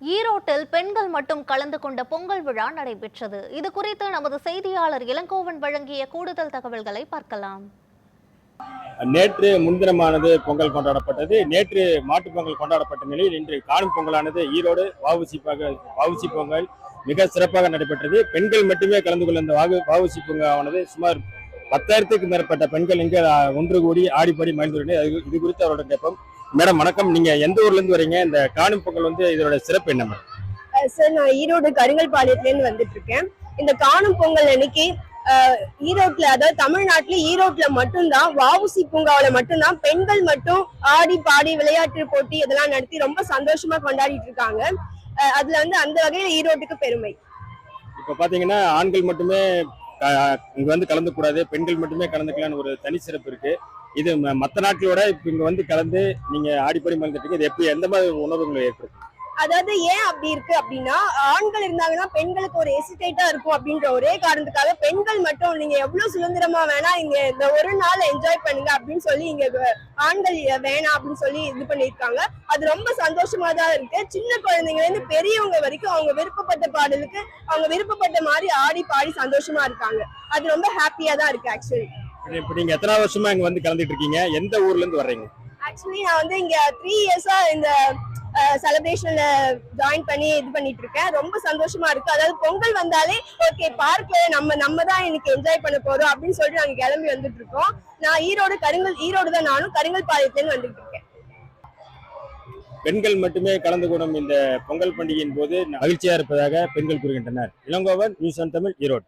ஈரோட்டில் பெண்கள் மட்டும் கலந்து கொண்ட பொங்கல் விழா நடைபெற்றது. இது குறித்து நமது செய்தியாளர் இளங்கோவன் வழங்கிய கூடுதல் தகவல்களை பார்க்கலாம். நேற்று முன்தினமானது பொங்கல் கொண்டாடப்பட்டது. நேற்று மாட்டுப் பொங்கல் கொண்டாடப்பட்ட நிலையில் இன்று காணும் பொங்கலானது ஈரோடு வாவுசி பொங்கல் வாவுசி பொங்கல் மிக சிறப்பாக நடைபெற்றது. பெண்கள் மட்டுமே கலந்து கொள்ள இந்த வாகு வாவுசி பொங்கலானது சுமார் பத்தாயிரத்துக்கு மேற்பட்ட பெண்கள் இங்கே ஒன்று கூடி ஆடிப்பாடி மகிழ்ந்துள்ளனர் இது குறித்து அவருடைய கேட்போம். மேடம் வணக்கம். நீங்க எந்த ஊர்ல இருந்து வரீங்க? இந்த காணும் பொங்கல் வந்து இதோட சிறப்பு என்ன மேடம்? சார் நான் ஈரோடு கருங்கல் பாளையத்துலேருந்து வந்துட்டு இருக்கேன். இந்த காணும் பொங்கல் அன்னைக்கு ஈரோட்ல அதாவது தமிழ்நாட்டுல ஈரோட்ல மட்டும்தான் வஉசி பூங்காவில மட்டும்தான் பெண்கள் மட்டும் ஆடி பாடி விளையாட்டு போட்டி இதெல்லாம் நடத்தி ரொம்ப சந்தோஷமா கொண்டாடிட்டு இருக்காங்க. அதுல வந்து அந்த வகையில ஈரோட்டுக்கு பெருமை. இப்ப பாத்தீங்கன்னா ஆண்கள் மட்டுமே இங்க வந்து கலந்து கூடாது பெண்கள் மட்டுமே கலந்துக்கலாம்னு ஒரு தனி சிறப்பு இருக்கு. இது மற்ற நாட்களோட இப்ப இங்க வந்து கலந்து நீங்க ஆடிப்படி மறந்துட்டு இது எப்படி எந்த மாதிரி உணர்வுகளை ஏற்படுத்தும் அதாவது ஏன் அப்படி இருக்கு அப்படின்னா ஆண்கள் இருந்தாங்கன்னா பெண்களுக்கு ஒரு எசிடேட்டா இருக்கும் அப்படின்ற ஒரே காரணத்துக்காக பெண்கள் மட்டும் நீங்க எவ்வளவு சுதந்திரமா வேணா இங்க இந்த ஒரு நாள் என்ஜாய் பண்ணுங்க அப்படின்னு சொல்லி இங்க ஆண்கள் வேணாம் அப்படின்னு சொல்லி இது பண்ணியிருக்காங்க. அது ரொம்ப சந்தோஷமா தான் இருக்கு. சின்ன குழந்தைங்கல இருந்து பெரியவங்க வரைக்கும் அவங்க விருப்பப்பட்ட பாடலுக்கு அவங்க விருப்பப்பட்ட மாதிரி ஆடி பாடி சந்தோஷமா இருக்காங்க. அது ரொம்ப ஹாப்பியா தான் இருக்கு ஆக்சுவலி இப்ப நீங்க எத்தனை வருஷமா இங்க வந்து கலந்துட்டு இருக்கீங்க? எந்த ஊர்ல இருந்து வர்றீங்க? ஆக்சுவலி நான் வந்து இங்க த்ரீ இயர்ஸா இந்த செலிப்ரேஷன்ல ஜாயின் பண்ணி இது பண்ணிட்டு இருக்கேன். ரொம்ப சந்தோஷமா இருக்கு. அதாவது பொங்கல் வந்தாலே ஓகே பார்க்ல நம்ம நம்ம தான் இன்னைக்கு என்ஜாய் பண்ண போறோம் அப்படின்னு சொல்லிட்டு நாங்க கிளம்பி வந்துட்டு இருக்கோம். நான் ஈரோடு கருங்கல் ஈரோடு தான் நானும் கருங்கல் பாளையத்துலேருந்து வந்துட்டு இருக்கேன். பெண்கள் மட்டுமே கலந்து கொள்ளும் இந்த பொங்கல் பண்டிகையின் போது மகிழ்ச்சியா இருப்பதாக பெண்கள் கூறுகின்றனர். இளங்கோவன் நியூஸ் தமிழ் ஈரோடு.